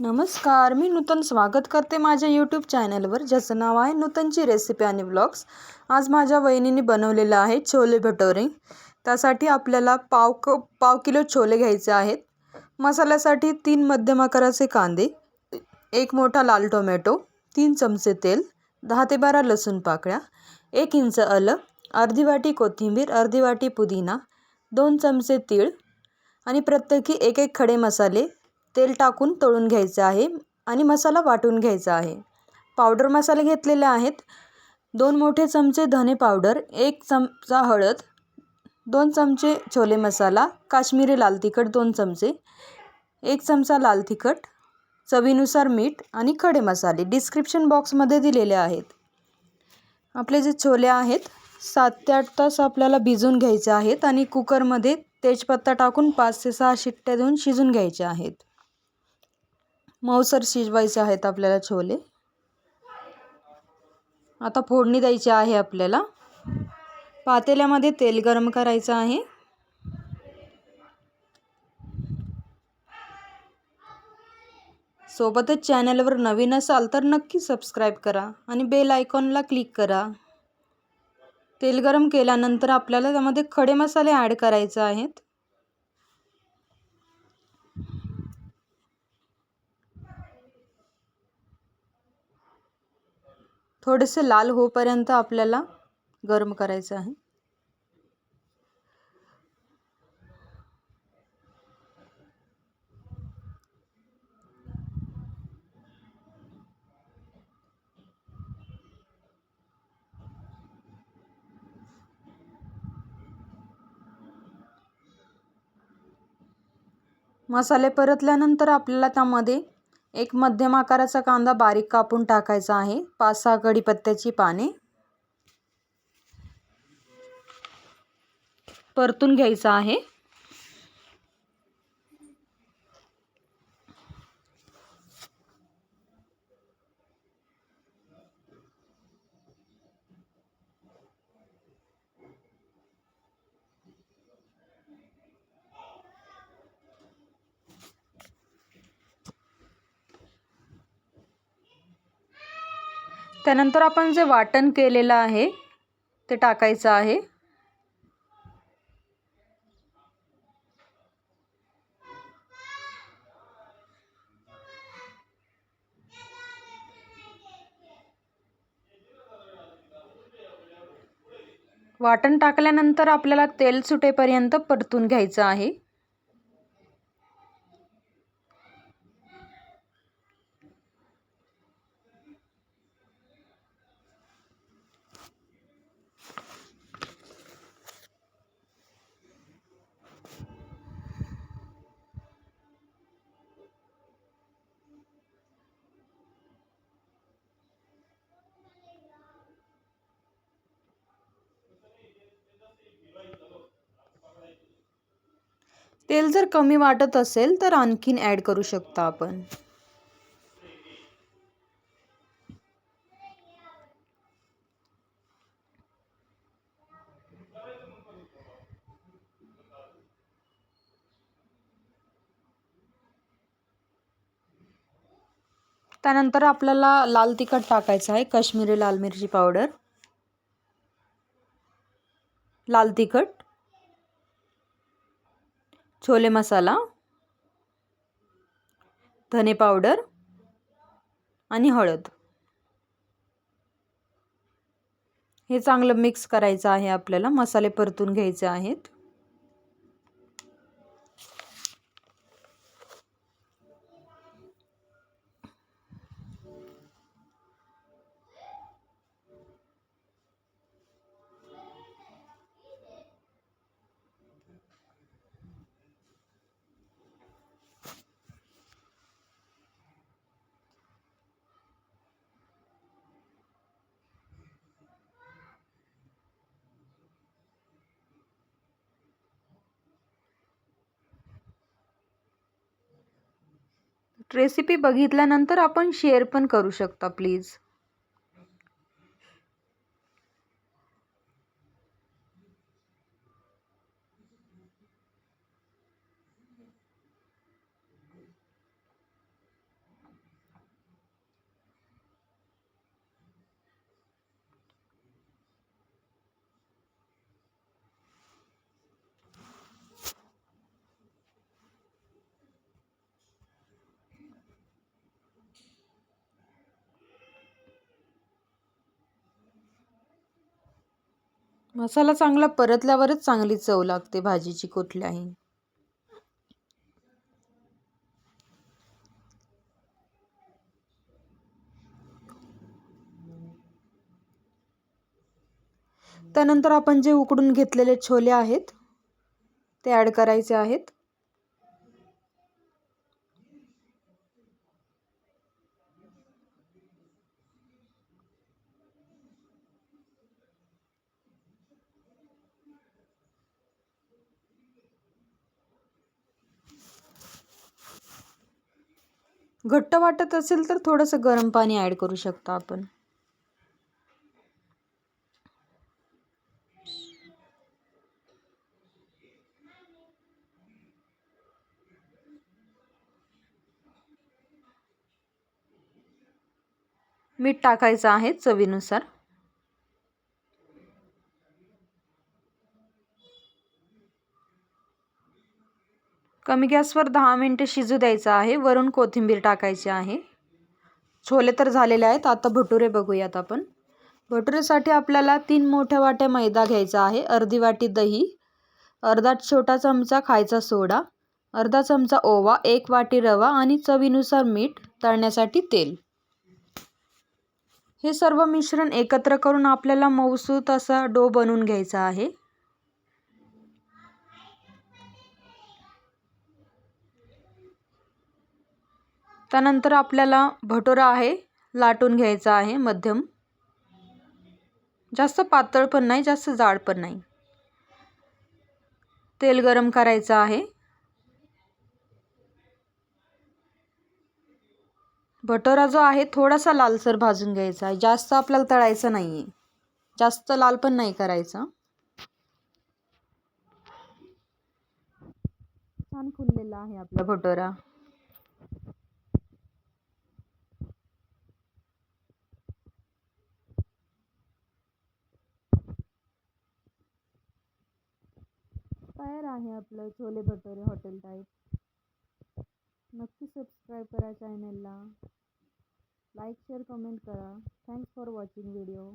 नमस्कार मी नूतन स्वागत करते माझ्या यूट्यूब चॅनलवर ज्याचं नाव आहे नूतनची रेसिपी आणि व्लॉग्स आज माझ्या वहिनीने बनवलेलं आहे छोले भटोरे. त्यासाठी आपल्याला पाव क पाव किलो छोले घ्यायचे आहेत. मसाल्यासाठी तीन मध्यम आकाराचे कांदे एक मोठा लाल टोमॅटो तीन चमचे तेल दहा ते बारा लसूण पाकळ्या एक इंच अलं अर्धी वाटी कोथिंबीर अर्धी वाटी पुदिना दोन चमचे तीळ आणि प्रत्येकी एक एक खडे मसाले तेल टाकून तळून घ्यायचं आहे आणि मसाला वाटून घ्यायचा आहे. पावडर मसाले घेतलेले आहेत. दोन मोठे चमचे धने पावडर एक चमचा हळद दोन चमचे छोले मसाला काश्मीरी लाल तिखट दोन चमचे एक चमचा लाल तिखट चवीनुसार मीठ आणि खडे मसाले डिस्क्रिप्शन बॉक्समध्ये दिलेले आहेत. आपले जे छोले आहेत सात ते आठ तास आपल्याला भिजून घ्यायचे आहेत आणि कुकरमध्ये तेजपत्ता टाकून पाच ते सहा शिट्ट्या देऊन शिजून घ्यायचे आहेत. मऊसर शिजवायचे आहेत आपल्याला छोले. आता फोडणी द्यायची आहे आपल्याला. पातेल्यामध्ये तेल गरम करायचं आहे. सोबतच चॅनलवर नवीन असाल तर नक्की सबस्क्राईब करा आणि बेल आयकॉनला क्लिक करा. तेल गरम केल्यानंतर आपल्याला त्यामध्ये खडे मसाले ॲड करायचे आहेत. थोडेसे लाल होईपर्यंत आपल्याला गरम करायचं आहे. मसाले परतल्यानंतर आपल्याला त्यामध्ये एक मध्यम आकाराचा कांदा बारीक कापून टाकायचा आहे. पाच सहा कढीपत्त्याची पाने. परतून घ्यायचा आहे. त्यानंतर आपण जे वाटण केलेलं आहे ते टाकायचं आहे. वाटण टाकल्यानंतर आपल्याला तेल सुटेपर्यंत परतून घ्यायचं आहे. तेल जर कमी वाटत असेल तर आणखीन ॲड करू शकता आपण. त्यानंतर आपल्याला लाल तिखट टाकायचं आहे काश्मीरी लाल मिरची पावडर. लाल तिखट. छोले मसाला धने पावडर आणि हळद. हे चांगलं मिक्स करायचं आहे आपल्याला. मसाले परतून घ्यायचे आहेत. रेसिपी बघितल्यानंतर आपण शेअर पण करू शकता प्लीज मसाला चांगला परतल्यावरच चांगली चव लागते भाजीची कुठल्याही. त्यानंतर आपण जे उकडून घेतलेले छोले आहेत ते ॲड करायचे आहेत. घट्ट वाटत असेल तर थोडंसं गरम पाणी ॲड करू शकता आपण. मीठ टाकायचं आहे चवीनुसार. कमी गॅसवर दहा मिनटं शिजू द्यायचं आहे. वरून कोथिंबीर टाकायची आहे. छोले तर झालेले आहेत. आता भटुरे बघूयात आपण. भटुरेसाठी आपल्याला तीन मोठ्या वाट्या मैदा घ्यायचा आहे. अर्धी वाटी दही अर्धा छोटा चमचा खायचा सोडा अर्धा चमचा ओवा एक वाटी रवा आणि चवीनुसार मीठ तळण्यासाठी तेल. हे सर्व मिश्रण एकत्र करून आपल्याला मऊसूत असा डो बनवून घ्यायचा आहे. त्यानंतर आपल्याला भटोरा आहे लाटून घ्यायचा आहे मध्यम. जास्त पातळ पण नाही जास्त जाड पण नाही. तेल गरम करायचं आहे. भटोरा जो आहे थोडासा लालसर भाजून घ्यायचा आहे. जास्त आपल्याला तळायचं नाही आहे जास्त लाल पण नाही करायचा. छान फुललेला आहे आपला भटोरा. आहे आपलं छोले भटोरे हॉटेल टाईप नक्की सबस्क्राईब करा चॅनलला लाईक शेअर कमेंट करा. Thanks for watching video